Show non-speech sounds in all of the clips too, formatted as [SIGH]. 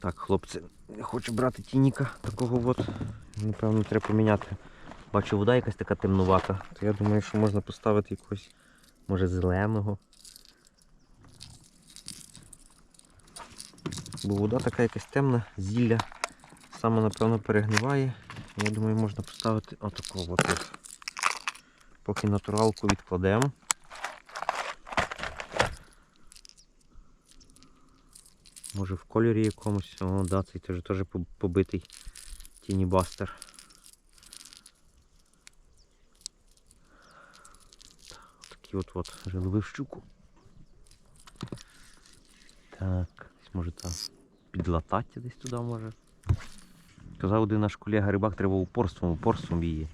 Так, хлопці, не хочу брати тініка такого от. Напевно, треба поміняти. Бачу, вода якась така темнувата. То я думаю, що можна поставити якогось, може, зеленого. Бо вода така якась темна, зілля саме, напевно, перегниває. Я думаю, можна поставити отакого от. Поки натуралку відкладемо. Може в кольорі якомусь. О, да, цей теж, теж поб- побитий тінібастер. Такий от от ловив щуку. Так, десь може там підлатати десь туди може. Казав один наш колега рибак, треба упорством, упорством її.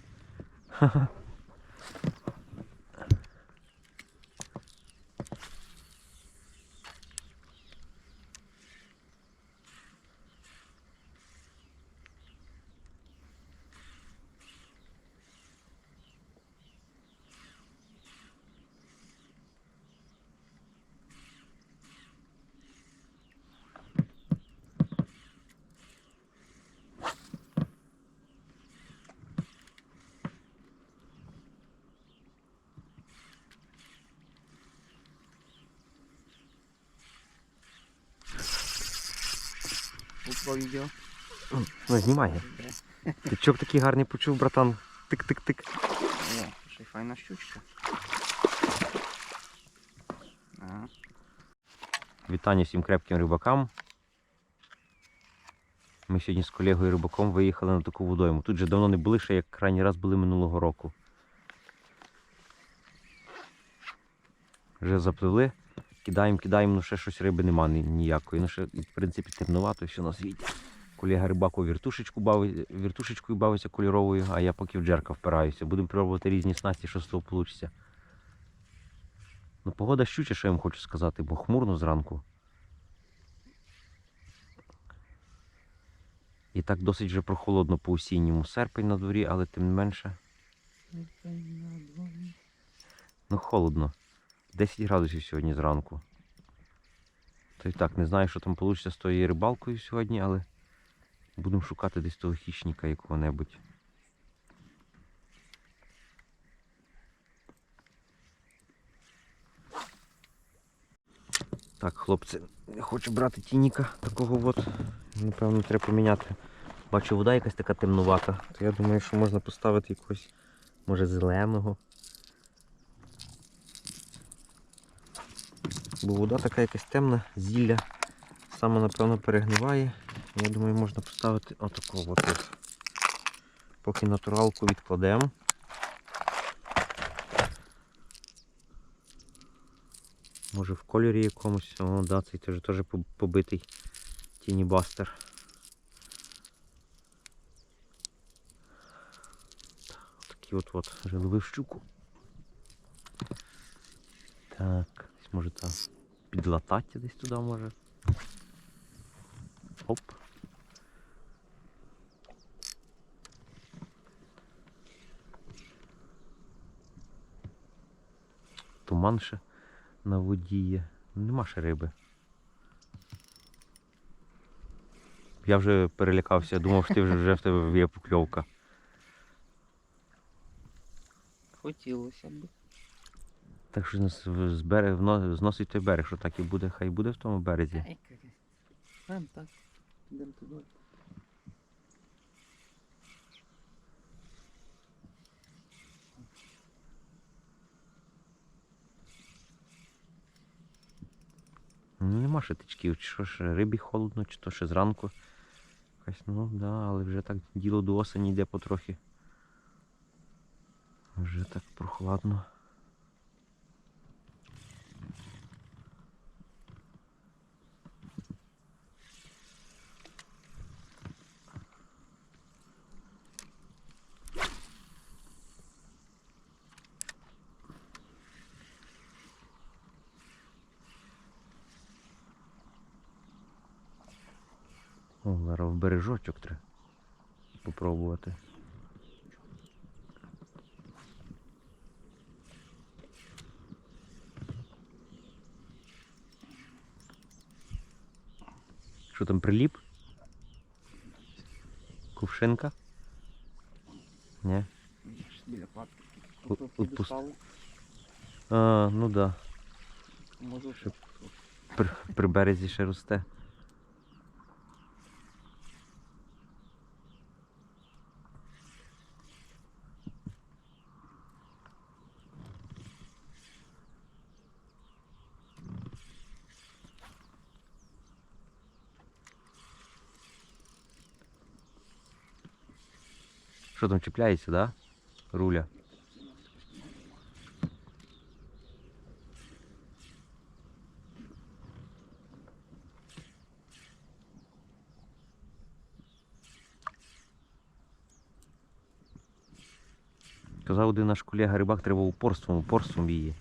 GoPro відео. Ну, знімає. Ти чого такий гарний почув, братан? Тик-тик-тик. О, ще й файна щучка. Ага. Вітання всім крепким рибакам. Ми сьогодні з колегою рибаком виїхали на таку водойму. Тут же давно не були, ще як крайній раз були минулого року. Вже запливли, кидаємо, кидаємо, ну ще щось риби нема ніякої. Ну ще, в принципі, темнувато все на світі. Колега рибаку віртушечку бавить, віртушечкою бавиться кольоровою, а я поки в джерка впираюся. Будемо пробувати різні снасті, що з того вийде. Ну, погода щуча, що я вам хочу сказати, бо хмурно зранку. І так досить вже прохолодно по осінньому. Серпень на дворі, але тим не менше. Ну, холодно. 10 градусів сьогодні зранку. То й так, не знаю, що там вийде з тою рибалкою сьогодні, але будемо шукати десь того хищника якого-небудь. Так, хлопці, не хочу брати тініка такого от. Напевно, треба поміняти. Бачу, вода якась така темнувата. То я думаю, що можна поставити якогось, може, зеленого. Бо вода така якась темна, зілля саме, напевно, перегниває. Я думаю, можна поставити отакого от. Поки натуралку відкладемо. Може в кольорі якомусь. О, да, цей теж, теж побитий тінібастер. Такий от от вже ловив щуку. Так, може там підлатати десь туди може. Оп. Туман ще на воді є. Нема ще риби. Я вже перелякався, думав, що ти вже, вже в тебе є покльовка. Хотілося б. Так що з, берег, зносить той берег, що так і буде, хай буде в тому березі. Прям так. Йдемо туди. Ну нема ще тичків, чи що ж рибі холодно, чи то ще зранку. Якась, ну да, але вже так діло до осені йде потрохи. Вже так прохладно. О, зараз в бережочок треба попробувати. Що там приліп? Кувшинка? Ні. Біля папки. Тут. А, ну да. Щоб- При, при березі ще росте. Що там чіпляється, да? Руля. Казав один наш колега рибак, треба упорством, упорством її.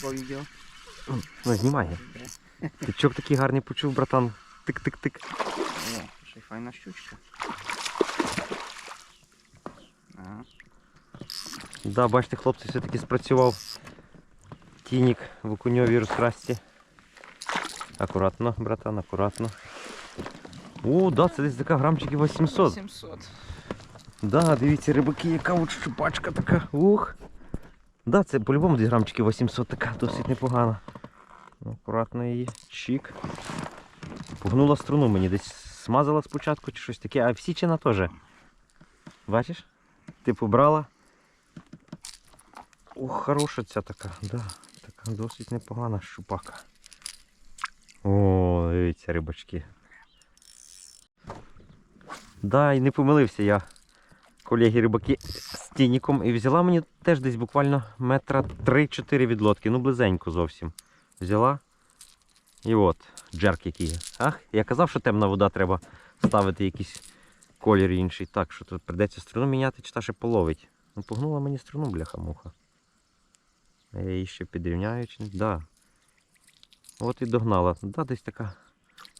GoPro відео. Ну, знімає. Ти чок такий гарний почув, братан. Тик-тик-тик. О, ще й файна щучка. Ага. Да, бачите, хлопці все-таки спрацював тінік в окуньовій розкрасці. Акуратно, братан, акуратно. О, да, це десь така грамчиків 800. 700. Да, дивіться, рибаки, яка от щупачка така. Ух. Да, це по-любому десь грамчиків 800 така, досить непогана. Акуратно її. Чик. Погнула струну мені, десь смазала спочатку чи щось таке, а всічина теж. Бачиш? Типу брала. Ох, хороша ця така, да. Така досить непогана щупака. О, дивіться, рибачки. Да, і не помилився я колеги рибаки з тініком і взяла мені теж десь буквально метра 3-4 від лодки, ну близенько зовсім. Взяла. І от, джерк який. Ах, я казав, що темна вода треба ставити якийсь колір інший. Так, що тут прийдеться струну міняти, чи та ще половить. Ну, погнула мені струну, бляха-муха. Я її ще підрівняю чи не. Да. От і догнала. Да, десь така.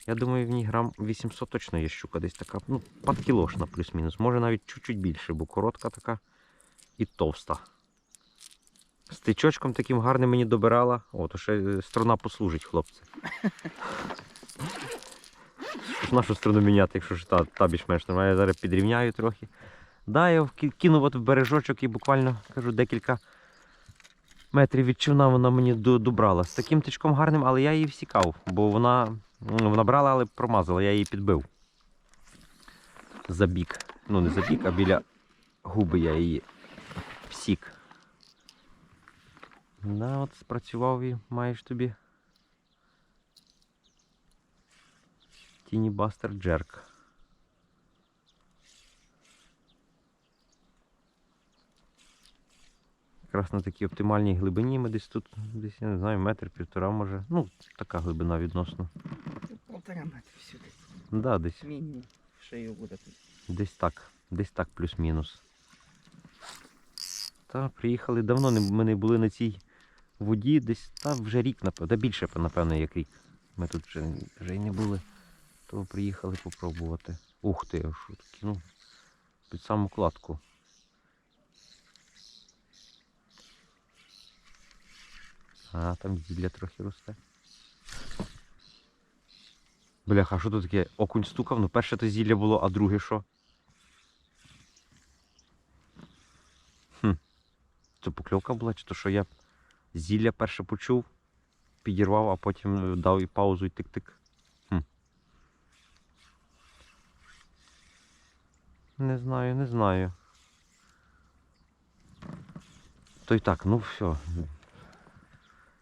Я думаю, в ній грам 800 точно є щука, десь така, ну, подкілошна плюс-мінус. Може навіть чуть-чуть більше, бо коротка така і товста. З тичочком таким гарним мені добирала. О, то ще е, струна послужить, хлопці. Що нашу струну міняти, якщо ж та, та більш-менш нормальна. Я зараз підрівняю трохи. Да, я кинув от в бережочок і буквально кажу декілька метрів від човна вона мені добрала. З таким тичком гарним, але я її всікав, бо вона, вона брала, але промазала, я її підбив. За бік. Ну не за бік, а біля губи я її всік. Да, от спрацював і маєш тобі. Тіні Бастер Джерк. Якраз на такій оптимальній глибині ми десь тут, десь, я не знаю, метр, півтора може. Ну, така глибина відносно. Полтора метри сюди. Да, десь, Мінімум. Шею буде тут. десь так. Десь так плюс-мінус. Та, приїхали давно ми не були на цій воді, десь та вже рік, напевно, більше, напевно, як рік. Ми тут вже, вже й не були. То приїхали попробувати. Ух ти, а що таке, ну, під саму кладку. А, там зілля трохи росте. Бляха, що тут таке? Окунь стукав, ну перше то зілля було, а друге що? Хм. Це покльовка була, чи то що я зілля перше почув, підірвав, а потім е, дав і паузу і тик-тик. Не знаю, не знаю. То й так, ну все.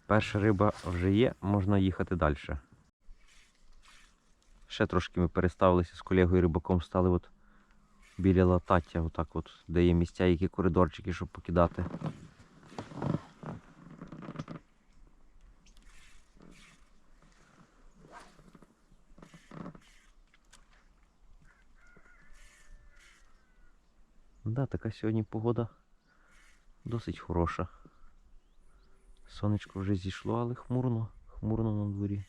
Перша риба вже є, можна їхати далі. Ще трошки ми переставилися з колегою рибаком, стали от біля латаття, отак от, де є місця, які коридорчики, щоб покидати. Да, така сьогодні погода досить хороша. Сонечко вже зійшло, але хмурно, хмурно на дворі.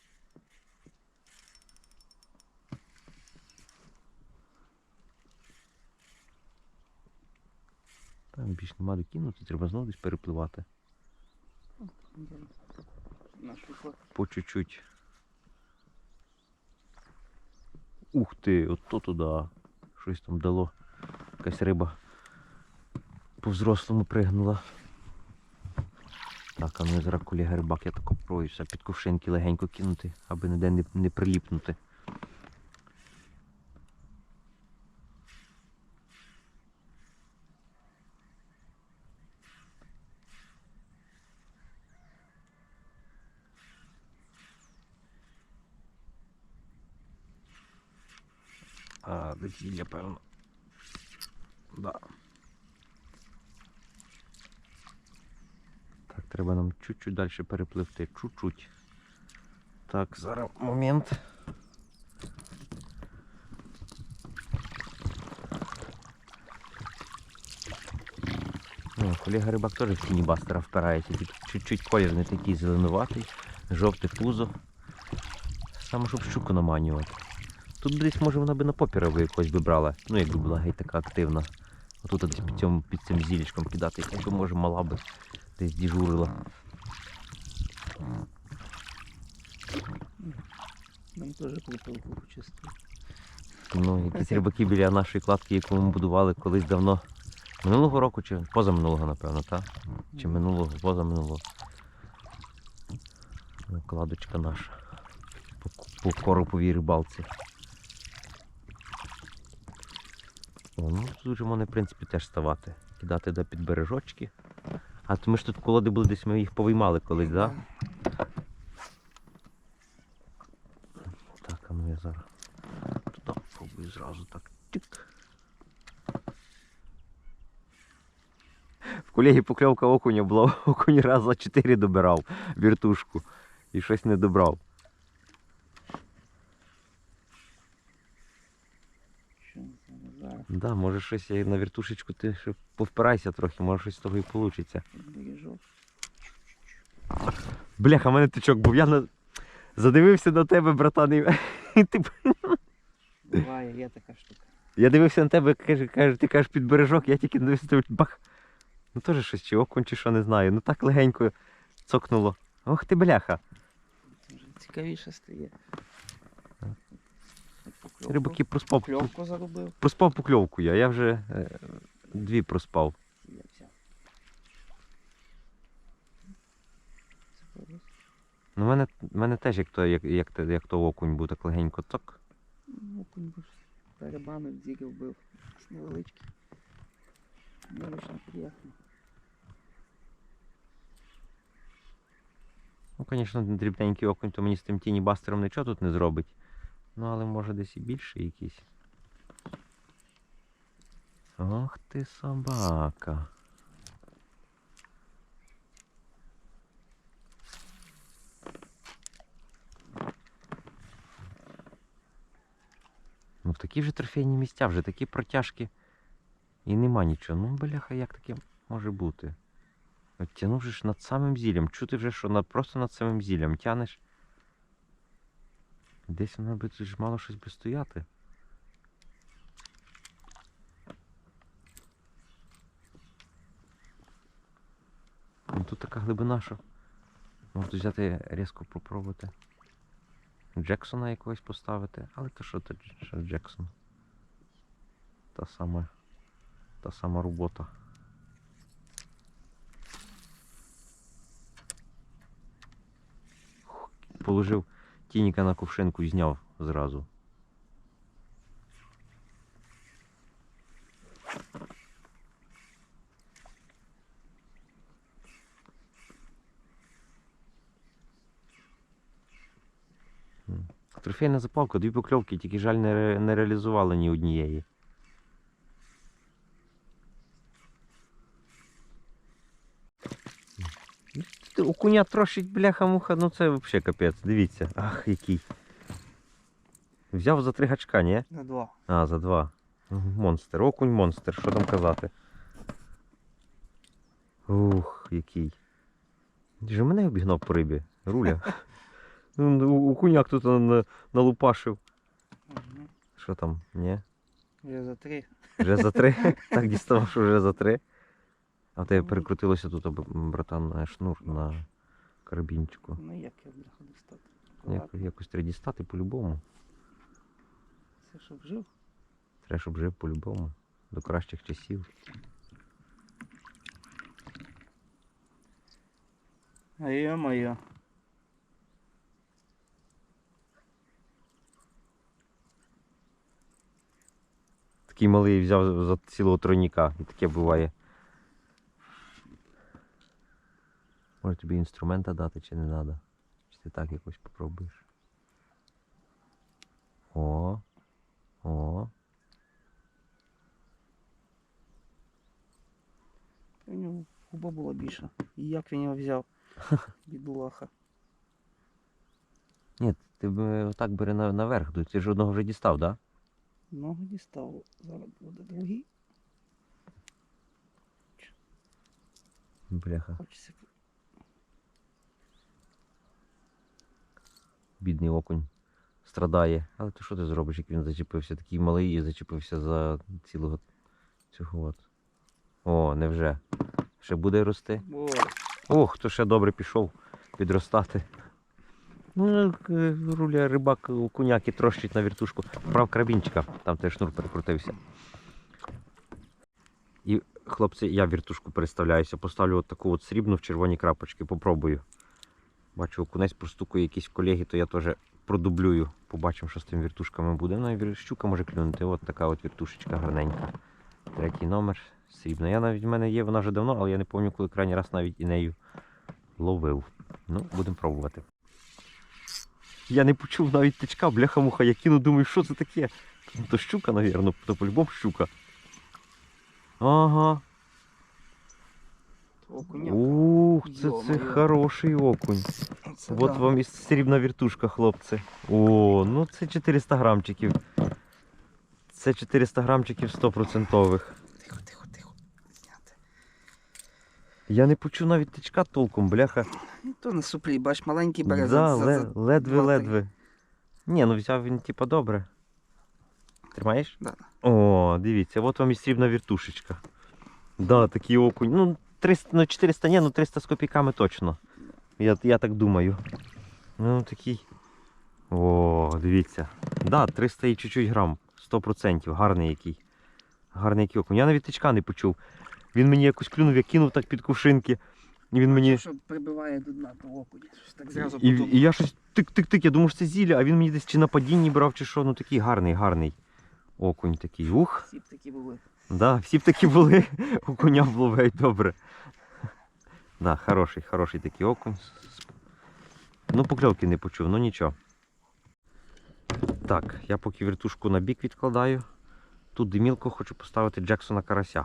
Там більш нема де кинути, треба знову десь перепливати. По чуть-чуть. Ух ти, от то туди. Щось там дало. Якась риба по-взрослому пригнула. Так, а ну я зараз колега рибак, я тако проюся під ковшинки легенько кинути, аби ніде не, не приліпнути. А, доцілля, певно. Да. Треба нам чуть-чуть далі перепливти. Чуть-чуть. Так, зараз момент. Ну, колега рибак теж в тіні бастера впирається, чуть-чуть колір не такий зеленуватий, жовте пузо. Саме щоб щуку наманювати. Тут десь може вона би на попірову якось би брала. Ну якби була геть така активна. Отут десь під, цьому, під цим зілечком кидати, якби може мала би десь діжурила. Нам теж припилку почистили. Ну, якісь рибаки біля нашої кладки, яку ми будували колись давно. Минулого року чи позаминулого, напевно, так? Чи минулого, позаминулого. Ну, Кладочка наша. По, по короповій рибалці. О, ну тут вже вони, в принципі, теж ставати. Кидати до під бережочки. А то ми ж тут колоди були десь, ми їх повиймали колись, так? Так, а ну я зараз. Туди пробую зразу так. Тик. В колеги покльовка окуня була, [LAUGHS] окунь раз за 4 добирав віртушку. І щось не добрав. Що зараз? Зараз Да, може щось я на віртушечку ти ще повпирайся трохи, може щось з того і вийде. Бляха, в мене тичок був. Я на... задивився на тебе, братан, і ти... Буває, є така штука. Я дивився на тебе, каже, каже, ти кажеш під бережок, я тільки дивився, тебе бах. Ну теж щось, чи окунь, чи що не знаю. Ну так легенько цокнуло. Ох ти бляха. Цікавіше стає. Рибаки проспав, Покльовку заробив. проспав покльовку я. Я вже е, дві проспав. Ну, в мене, в мене теж як то, як, як, як то окунь був, так легенько цок. Ну, окунь був перебанив, дзіги вбив. Якийсь невеличкий. Невеличко приємно. Ну, звісно, дрібненький окунь, то мені з тим тіні бастером нічого тут не зробить. Ну, але може десь і більший якийсь. Ох ти собака. Ну, такі вже трофейні місця, вже такі протяжки. І нема нічого. Ну, бляха, як таке може бути? От тянув же ж над самим зіллям. Чути вже, що над, просто над самим зіллям тянеш. Десь воно би ж мало щось би стояти. Ну, тут така глибина, що можна взяти різко попробувати. Джексона якогось поставити, але то що це що Джексон? Та сама, та сама робота. Положив тініка на кувшинку і зняв зразу. Трофейна запалка, дві покльовки, тільки жаль не реалізували ні однієї. Ти окуня трошить, бляха-муха, ну це взагалі капець, дивіться. Ах, який. Взяв за три гачка, ні? На два. А, за два. Монстр, окунь монстр, що там казати. Ух, який. Ти ж мене обігнав по рибі, руля. [LAUGHS] Ну, у- Окуняк тут налупашив. Що там? Ні? Я за три. Вже за три? [LAUGHS] Так діставав, що вже за три. А в тебе перекрутилося тут, братан, шнур на карабінчику. Ну як я бляха достати? Як, якось треба дістати по-любому. Це щоб жив. Треба, щоб жив по-любому. До кращих часів. А йо-моє. Такий малий взяв за цілого тройніка. І таке буває. Може тобі інструмента дати чи не треба? Чи ти так якось попробуєш? О. О. У нього губа була більша. І як він його взяв? [LAUGHS] Бідулаха. Ні, ти б отак бери наверх, ти ж одного вже дістав, так? Да? Ногу дістав. Зараз буде другий. Бляха, Хочеться. Бідний окунь страдає. Але ти що ти зробиш, як він зачепився? Такий малий і зачепився за цілого цього от. О, невже. Ще буде рости? Ох, то ще добре пішов підростати. Ну, е, руля рибак у коняки трощить на віртушку. Прав крабінчика, там теж шнур перекрутився. І, хлопці, я віртушку переставляюся. Поставлю от таку от срібну в червоні крапочки. Попробую. Бачу, окунець простукує якісь колеги, то я теж продублюю. Побачимо, що з тими віртушками буде. Ну щука може клюнути. От така от віртушечка гарненька. Третій номер. Срібна. Я навіть в мене є, вона вже давно, але я не пам'ятаю, коли крайній раз навіть і нею ловив. Ну, будемо пробувати. Я не почув навіть тичка, бляха-муха, я кину, думаю, що це таке? То щука, навірно, то по-любому щука. Ага. Окуня. Ух, це, це хороший окунь. Це От да. вам і срібна віртушка, хлопці. О, ну це 400 грамчиків. Це 400 грамчиків 100%. Тихо, тихо, тихо. Зняти. Я не почув навіть тичка толком, бляха. Ну, То на суплі, бач, маленький бере Да, за, за, за ледве-ледве. Ні, ну взяв він типа добре. Тримаєш? Да. О, дивіться, от вам і срібна віртушечка. Да, такий окунь. Ну, 300, ну 400, ні, ну 300 з копійками точно. Я, я так думаю. Ну, такий. О, дивіться. Да, 300 і чуть-чуть грам. 100%. Гарний який. Гарний який окунь. Я навіть тичка не почув. Він мені якось клюнув, я кинув так під кувшинки. І він мені. Що прибиває до дна окуні. Щось так зразу І, і я щось тик-тик-тик, я думав, що це зілля, а він мені десь чи на падінні брав, чи що. Ну такий гарний, гарний окунь такий. Ух. Всі б такі були. Да, всі б такі були, окуня вловить добре. Да, хороший, хороший такий окунь. Ну, покльовки не почув, ну нічого. Так, я поки вертушку на бік відкладаю. Тут димілку хочу поставити Джексона Карася.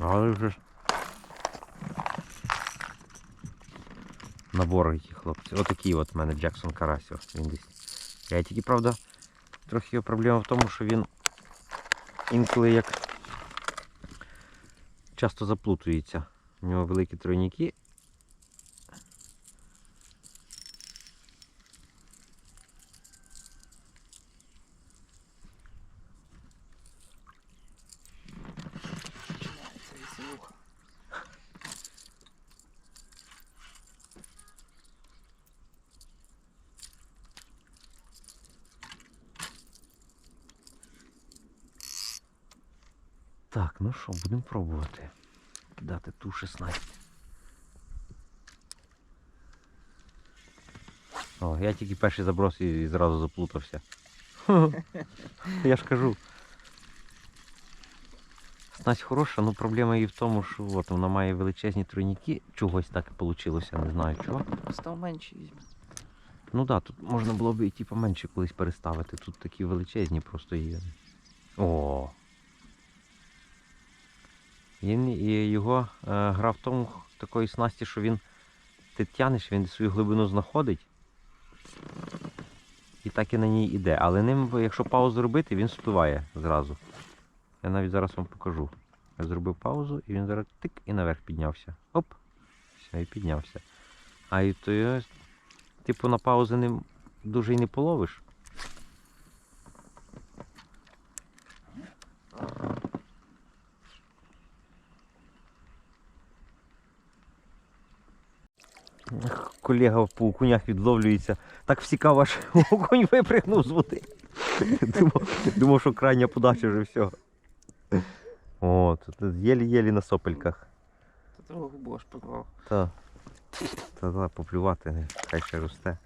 Але вже набор які хлопці. Отакий от в мене Джексон Карасіо. Він десь. Я тільки, правда, трохи його проблема в тому, що він інколи як часто заплутується. У нього великі тройники. Починається веселуха. Так, ну що, будемо пробувати. Кидати ту 16. О, я тільки перший заброс і, і зразу заплутався. [LAUGHS] Я ж кажу. Снасть хороша, але проблема і в тому, що от, вона має величезні тройники. Чогось так і вийшло, не знаю чого. Став менше візьме. Ну так, да, тут можна було б і типу, менше колись переставити. Тут такі величезні просто є. О. Він і його е, гра в тому такої снасті, що він ти тянеш, він свою глибину знаходить. І так і на ній іде. Але ним, якщо паузу робити, він спливає зразу. Я навіть зараз вам покажу. Я зробив паузу і він зараз тик і наверх піднявся. Оп! Все, і піднявся. А і то, типу, на паузи не, дуже й не половиш. Колега по окунях відловлюється. Так всікав, аж [LAUGHS] окунь випригнув з води. Думав, думав, що крайня подача вже все. О, тут єлі-єлі на сопельках. Та того губу аж порвав. Та. Та та поплювати, хай ще росте.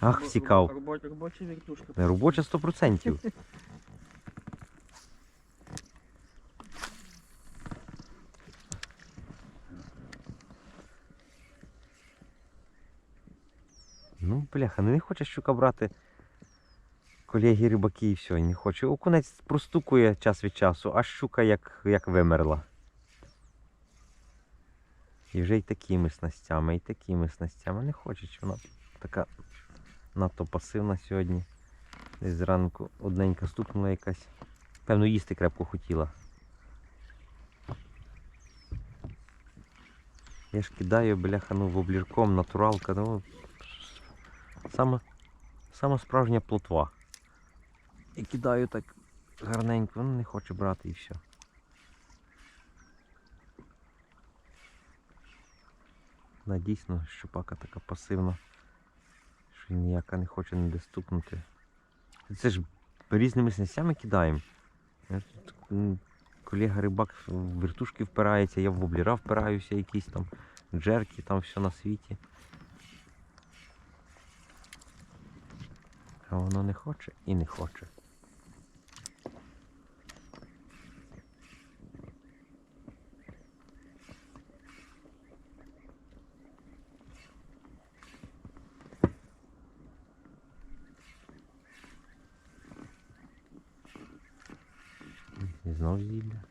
Ах, всікав. Робоча. Не робоча 100%. Ну, бляха, ну не хоче щука брати колеги рибаки і все, не хоче. Окунець простукує час від часу, а щука як, як вимерла. І вже й такими снастями, і такими снастями. Не хоче, чи вона така надто пасивна сьогодні. Десь зранку одненька стукнула якась. Певно, їсти крепко хотіла. Я ж кидаю, бляха, ну, воблірком, натуралка, ну. Саме, саме справжня плотва. І кидаю так гарненько, ну не хоче брати і все. Да, дійсно, щупака така пасивна, що ніяка не хоче ніде стукнути. Це ж різними снастями кидаємо. Колега рибак в вертушки впирається, я в вобліра впираюся, якісь там джерки, там все на світі. А воно не хоче і не хоче. І знов зілля.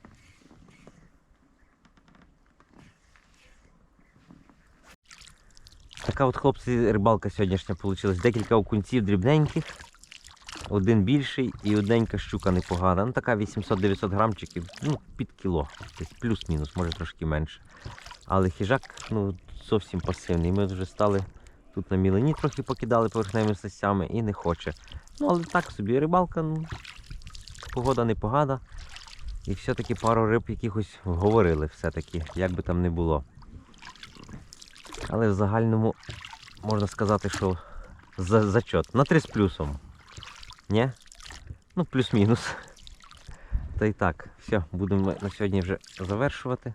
Така от, хлопці, рибалка сьогоднішня вийшла. Декілька окунців дрібненьких, один більший і одненька щука непогана. Ну така 800-900 грамчиків, ну під кіло, плюс-мінус, може трошки менше. Але хижак ну, зовсім пасивний. Ми вже стали тут на мілені, трохи покидали поверхневими состями і не хоче. Ну, але так собі рибалка, ну, погода непогана. І все-таки пару риб якихось говорили все-таки, як би там не було. Але в загальному можна сказати, що за, зачет. На 3 з плюсом. Ні? Ну, плюс-мінус. Та й так, все, будемо на сьогодні вже завершувати.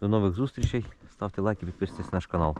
До нових зустрічей. Ставте лайки, підписуйтесь на наш канал.